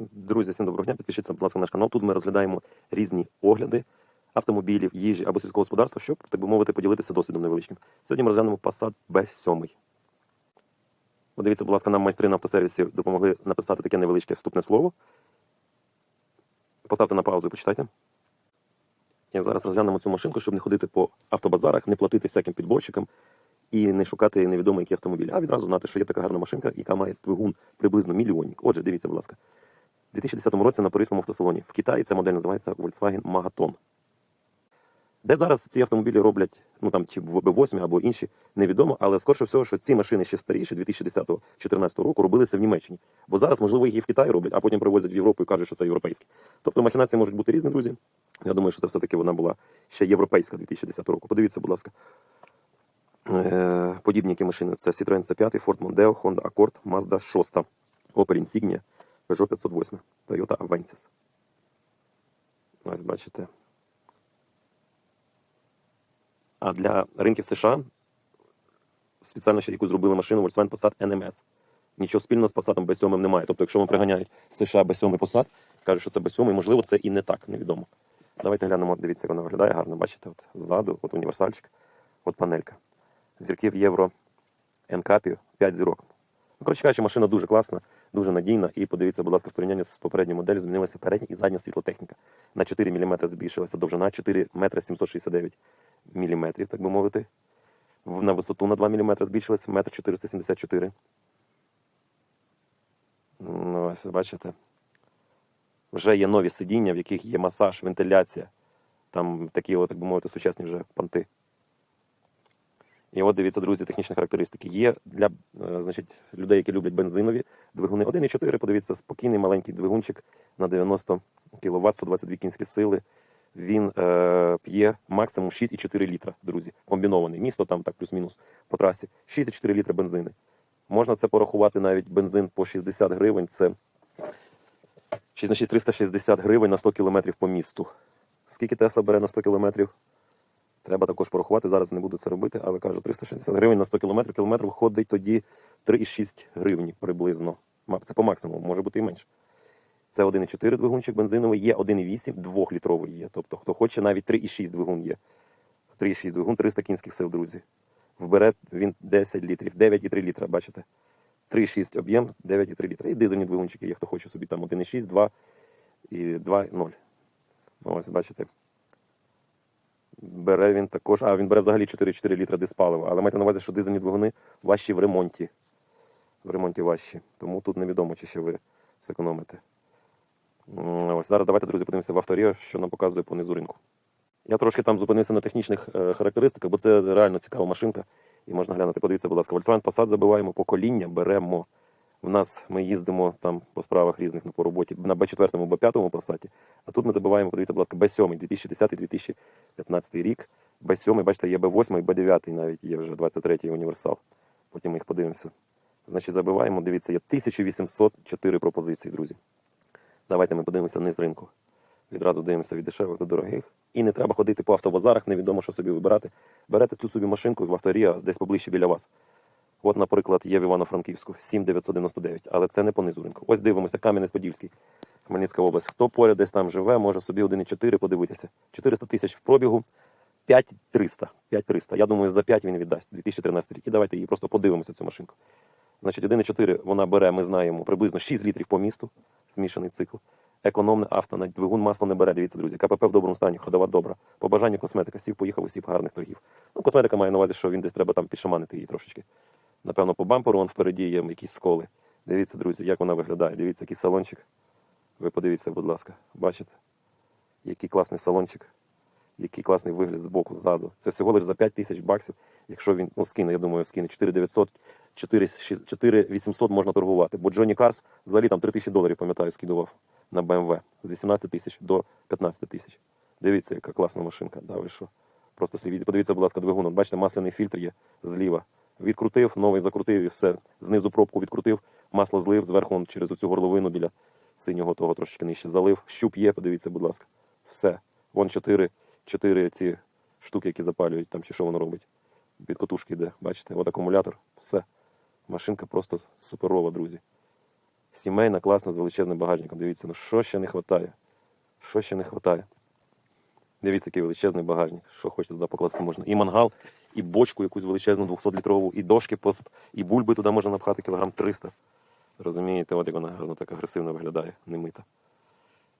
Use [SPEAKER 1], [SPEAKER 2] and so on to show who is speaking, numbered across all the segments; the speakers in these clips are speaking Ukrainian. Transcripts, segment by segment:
[SPEAKER 1] Друзі, всім доброго дня. Підпишіться, будь ласка, на наш канал. Тут ми розглядаємо різні огляди автомобілів, їжі або сільського господарства, щоб, так би мовити, поділитися досвідом невеличким. Сьогодні ми розглянемо Passat B7. Подивіться, будь ласка, нам майстри на автосервісі допомогли написати таке невеличке вступне слово. Поставте на паузу і почитайте. І зараз розглянемо цю машинку, щоб не ходити по автобазарах, не платити всяким підборщикам і не шукати невідомий який автомобіль, а відразу знати, що є така гарна машинка, яка має двигун приблизно мільйонник. Отже, дивіться, будь ласка. У 2010 році на Паризькому автосалоні. В Китаї ця модель називається Volkswagen Magaton. Де зараз ці автомобілі роблять, ну там чи в B8 або інші, невідомо, але скорше всього, що ці машини ще старіші 2010-2014 року робилися в Німеччині. Бо зараз, можливо, їх і в Китаї роблять, а потім привозять в Європу і кажуть, що це європейські. Тобто махінації можуть бути різні, друзі. Я думаю, що це все-таки вона була ще європейська 2010 року. Подивіться, будь ласка. Е, Подібні які машини це Citroen C5, Ford Mondeo, Honda Accord, Mazda 6, Opel Insignia, Peugeot 508, Toyota Avensis. Ось бачите. А для ринків США спеціально ще яку зробили машину Volkswagen Passat NMS. Нічого спільного з Passat B7 немає. Тобто, якщо вам приганяють США B7 Passat, кажуть, що це B7, можливо, це і не так, невідомо. Давайте глянемо, дивіться, як вона виглядає гарно. Бачите, от ззаду, от універсальчик, от панелька. Зірки в євро NCAP 5 зірок. Ну, коротше кажучи, машина дуже класна, дуже надійна. І подивіться, будь ласка, в порівнянні з попередньою моделлю змінилася передня і задня світлотехніка. На 4 мм збільшилася довжина, 4 метри 769 мм, так би мовити. На висоту на 2 мм збільшилася, 1 474 Ну, ось бачите. Вже є нові сидіння, в яких є масаж, вентиляція. Там такі, так би мовити, сучасні вже понти. І от дивіться, друзі, технічні характеристики. Є для е, значить, людей, які люблять бензинові двигуни. 1,4, подивіться, спокійний маленький двигунчик на 90 кВт, 122 кінські сили. Він е, п'є максимум 6,4 літра, друзі. Комбінований. Місто там так плюс-мінус по трасі. 6,4 літра бензини. Можна це порахувати навіть бензин по 60 гривень. Це 6 6 360 гривень на 100 кілометрів по місту. Скільки Тесла бере на 100 кілометрів? Треба також порахувати. Зараз не буду це робити, але кажу, 360 гривень на 100 кілометрів. Кілометр виходить тоді 3,6 гривні приблизно. Це по максимуму, може бути і менше. Це 1,4 двигунчик бензиновий, є 1,8, 2-літровий є. Тобто, хто хоче, навіть 3,6 двигун є. 3,6 двигун, 300 кінських сил, друзі. Вбере він 10 літрів, 9,3 літра, бачите? 3,6 об'єм, 9,3 літра. І дизельні двигунчики є, хто хоче собі там 1,6, 2 і 2,0. Ну, Ось, бачите. Бере він також. А, він бере взагалі 4,4 літра диспалива. Але майте на увазі, що дизельні двигуни важчі в ремонті. В ремонті важчі. Тому тут невідомо, чи ще ви зекономите. Ось зараз давайте, друзі, подивимося в авторі, що нам показує по низу ринку. Я трошки там зупинився на технічних е, характеристиках, бо це реально цікава машинка. І можна глянути. Подивіться, будь ласка, Volkswagen Passat забиваємо покоління, беремо. В нас ми їздимо там по справах різних ну, по роботі на Б4, Б5 Passat. А тут ми забиваємо, подивіться, будь ласка, Б7, 2010-2015 рік. Б7, бачите, є Б8, Б9 навіть є вже 23-й універсал. Потім ми їх подивимося. Значить, забиваємо, дивіться, є 1804 пропозиції, друзі. Давайте ми подивимося низ ринку. Відразу дивимося від дешевих до дорогих. І не треба ходити по автобазарах, невідомо, що собі вибирати. Берете цю собі машинку в авторія десь поближче біля вас. От, наприклад, є в Івано-Франківську 7999, але це не по низу ринку. Ось дивимося, Кам'янець-Подільський, Хмельницька область. Хто поряд десь там живе, може собі 1,4 подивитися. 400 тисяч в пробігу, 5300. 5300. Я думаю, за 5 він віддасть 2013 рік. І давайте її просто подивимося цю машинку. Значить, 1,4 вона бере, ми знаємо, приблизно 6 літрів по місту, змішаний цикл. Економне авто, навіть двигун масло не бере, дивіться, друзі. КПП в доброму стані, ходова добра. По бажанню косметика, сів поїхав, усів гарних торгів. Ну, косметика має на увазі, що він десь треба там підшаманити її трошечки. Напевно, по бамперу вон впереді є якісь сколи. Дивіться, друзі, як вона виглядає. Дивіться, який салончик. Ви подивіться, будь ласка, бачите? Який класний салончик, який класний вигляд з боку, ззаду. Це всього лише за 5 тисяч баксів. Якщо він ну, скине, я думаю, скине 4900, 4800 можна торгувати. Бо Джонні Карс взагалі там 3 тисячі доларів, пам'ятаю, скидував на BMW з 18 тисяч до 15 тисяч. Дивіться, яка класна машинка. Да, ви що? Просто слід. Подивіться, будь ласка, двигун. Бачите, масляний фільтр є зліва. Відкрутив, новий закрутив і все. Знизу пробку відкрутив, масло злив, зверху через оцю горловину біля синього того трошечки нижче залив. Щуп є, подивіться, будь ласка. Все. Вон чотири, чотири ці штуки, які запалюють там, чи що воно робить. Від котушки йде. Бачите, от акумулятор, все. Машинка просто суперова, друзі. Сімейна, класна, з величезним багажником. Дивіться, ну що ще не вистачає? Що ще не вистачає? Дивіться, який величезний багажник. Що хочете туди покласти можна. І мангал, і бочку якусь величезну 200-літрову, і дошки, посип, і бульби туди можна напхати кілограм 300. Розумієте, от як вона гарно так агресивно виглядає, немита.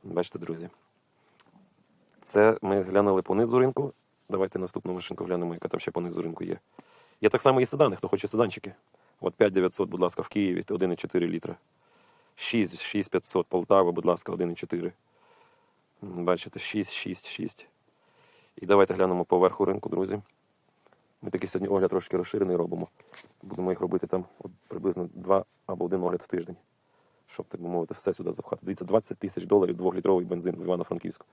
[SPEAKER 1] Бачите, друзі. Це ми глянули по низу ринку. Давайте наступну машинку глянемо, яка там ще по низу ринку є. Є так само і седани, хто хоче седанчики. От 5900, будь ласка, в Києві 1,4 літра. 6, 6500, Полтава, будь ласка, 1,4. Бачите, 6, 6, 6. І давайте глянемо по верху ринку, друзі. Ми такий сьогодні огляд трошки розширений робимо. Будемо їх робити там приблизно два або один огляд в тиждень. Щоб, так би мовити, все сюди запхати. Дивіться, 20 тисяч доларів двохлітровий бензин в Івано-Франківську.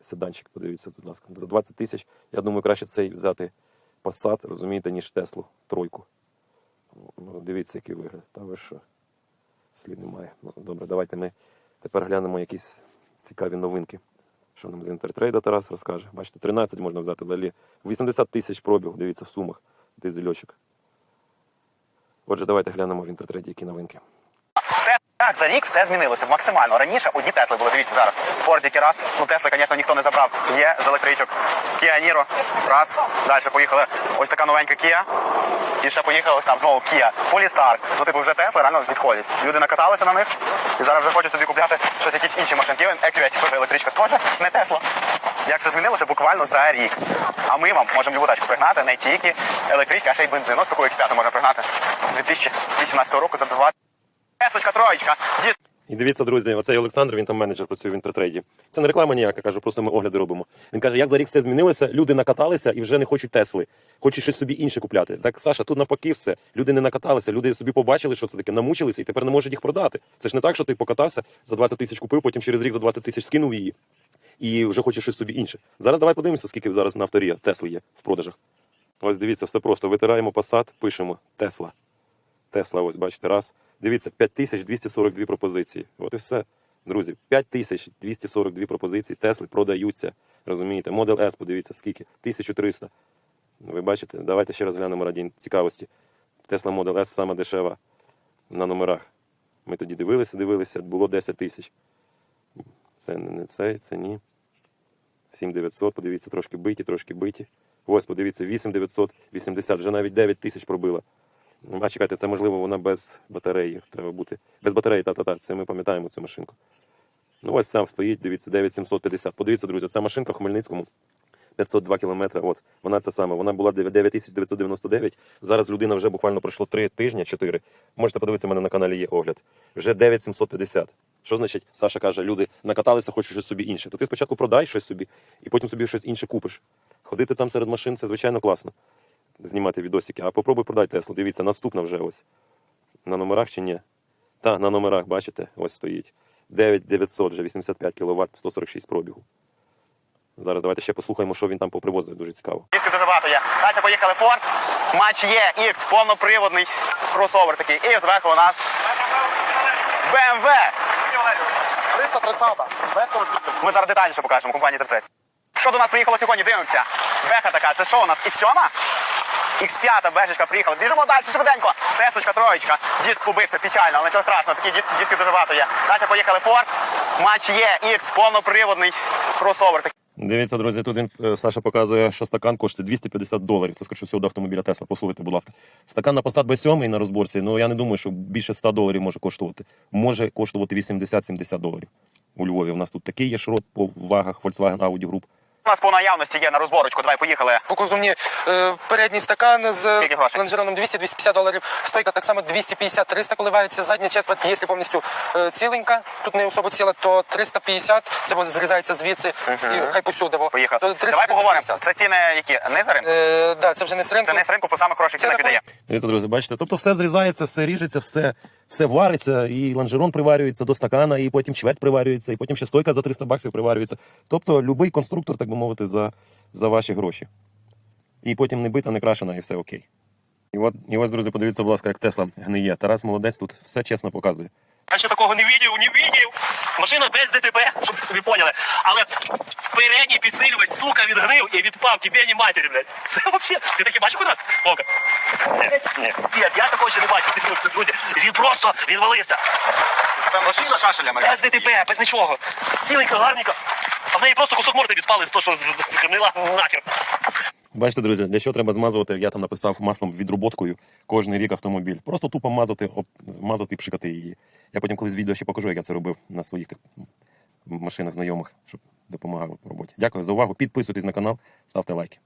[SPEAKER 1] Седанчик, подивіться, будь ласка. За 20 тисяч, я думаю, краще цей взяти Passat, розумієте, ніж Теслу тройку. Ну, дивіться, який вигляд. Та ви що? Слід немає. Ну, добре, давайте ми тепер глянемо якісь цікаві новинки. Що нам з інтертрейда Тарас розкаже. Бачите, 13 можна взяти взагалі. 80 тисяч пробіг, дивіться, в сумах. Дизельочок. Отже, давайте глянемо в інтертрейді, які новинки.
[SPEAKER 2] Так, за рік все змінилося максимально. Раніше одні Тесли були, дивіться зараз. Фордіки раз. Ну, Тесли, звісно, ніхто не забрав. Є з електричок. Kia Niro. Раз. Далі поїхали. Ось така новенька Kia. І ще поїхали там знову Kia. Polestar. Ну, типу, вже Тесли реально відходять. Люди накаталися на них. І зараз вже хочуть собі купляти щось якісь інші машинки. Теж електричка, теж не Тесла. Як все змінилося буквально за рік. А ми вам можемо любу тачку пригнати, не тільки електрички, а ще й бензин. Ось таку X5 можна пригнати 2018 року за 20. Теслочка, троєчка.
[SPEAKER 1] І дивіться, друзі, оцей Олександр, він там менеджер працює в інтертрейді. Це не реклама ніяка, кажу, просто ми огляди робимо. Він каже, як за рік все змінилося, люди накаталися і вже не хочуть Тесли, хочуть щось собі інше купляти. Так, Саша, тут навпаки все. Люди не накаталися, люди собі побачили, що це таке, намучилися і тепер не можуть їх продати. Це ж не так, що ти покатався, за 20 тисяч купив, потім через рік за 20 тисяч скинув її і вже хочеш щось собі інше. Зараз давай подивимося, скільки зараз на авторія Тесли є в продажах. Ось дивіться, все просто. Витираємо Passat, пишемо Тесла. Тесла, ось бачите, раз. Дивіться, 5242 пропозиції. От і все. Друзі, 5242 пропозиції Тесли продаються. Розумієте? Model S, подивіться, скільки? 1300. Ви бачите? Давайте ще раз глянемо раді цікавості. Tesla Model S сама дешева на номерах. Ми тоді дивилися, дивилися, було 10 тисяч. Це не, не це, це ні. 7900, подивіться, трошки биті, трошки биті. Ось, подивіться, 8980, вже навіть 9 тисяч пробила. А чекайте, це можливо вона без батареї. Треба бути. Без батареї, та-та-та. Це ми пам'ятаємо цю машинку. Ну ось сам стоїть, дивіться, 9750. Подивіться, друзі, ця машинка в Хмельницькому. 502 кілометри. От вона це саме. Вона була 9999. Зараз людина вже буквально пройшло 3 тижні, 4. Можете подивитися, в мене на каналі є огляд. Вже 9750. Що значить, Саша каже, люди накаталися, хочуть щось собі інше. То ти спочатку продай щось собі, і потім собі щось інше купиш. Ходити там серед машин це звичайно класно. Знімати відосики. А попробуй продай Теслу. Дивіться, наступна вже ось. На номерах чи ні? Та, на номерах, бачите, ось стоїть. 9900, вже 85 кВт, 146 пробігу. Зараз давайте ще послухаємо, що він там попривозив. Дуже цікаво.
[SPEAKER 2] Диски дуже багато є. Далі поїхали Ford. Матч є X, повноприводний кросовер такий. І зверху у нас BMW. 330. Ми зараз детальніше покажемо компанії Тертрет. Що до нас приїхало сьогодні? Дивимося. Беха така, це що у нас? X7? X5 бежечка приїхала. Біжимо далі, швиденько. Теслочка, троєчка. Диск побився печально, але нічого страшного. Такі диски, диски дуже багато є. Далі поїхали Ford. Матч є X, повноприводний кросовер.
[SPEAKER 1] Дивіться, друзі, тут він е, Саша показує, що стакан коштує 250 доларів. Це скоріше всього до автомобіля Тесла. Послухайте, будь ласка. Стакан на Passat B7 на розборці, ну я не думаю, що більше 100 доларів може коштувати. Може коштувати 80-70 доларів. У Львові у нас тут такий є шрот по вагах Volkswagen Audi Group.
[SPEAKER 2] У нас по наявності є на розборочку. Давай поїхали.
[SPEAKER 3] Показу мені е, передній стакан з лонжероном 200-250 доларів. Стойка так само 250-300 коливається. Задня четверть, якщо повністю е, ціленька, тут не особо ціла, то 350, це зрізається звідси і хай посюди. 300,
[SPEAKER 2] Давай поговоримо. Це ціни які? Не за ринку?
[SPEAKER 3] Е, да, це вже не з ринку.
[SPEAKER 2] Це не з ринку по самих хороших цінах віддає.
[SPEAKER 1] Дивіться, друзі, бачите, тобто все зрізається, все ріжеться, все, все вариться, і лонжерон приварюється до стакана, і потім чверть приварюється, і потім ще стойка за 300 баксів приварюється. Тобто будь-який конструктор, так би мовити, за, за ваші гроші. І потім не бита, не крашена, і все окей. І от, і ось, друзі, подивіться, будь ласка, як Тесла гниє. Тарас молодець тут все чесно показує.
[SPEAKER 4] Я ще такого не видів, не видів. Машина без ДТП, щоб ви собі поняли. Але передній підсилювач, сука, відгрив і відпав кібені матері, блядь. Це взагалі. Ти таке бачив у нас? Вовка? Ні, ні. Я такого ще не бачив, друзі. Він просто відвалився.
[SPEAKER 2] Це машина кашелями.
[SPEAKER 4] Без ДТП, без нічого. Ціленька, гарненька. А в неї просто кусок морди відпали з того, що згнила нахер.
[SPEAKER 1] Бачите, друзі, для чого треба змазувати, як я там написав маслом відроботкою кожний рік автомобіль. Просто тупо мазати, об, мазати і пшикати її. Я потім колись відео ще покажу, як я це робив на своїх так, машинах знайомих, щоб допомагало по роботі. Дякую за увагу. Підписуйтесь на канал, ставте лайки.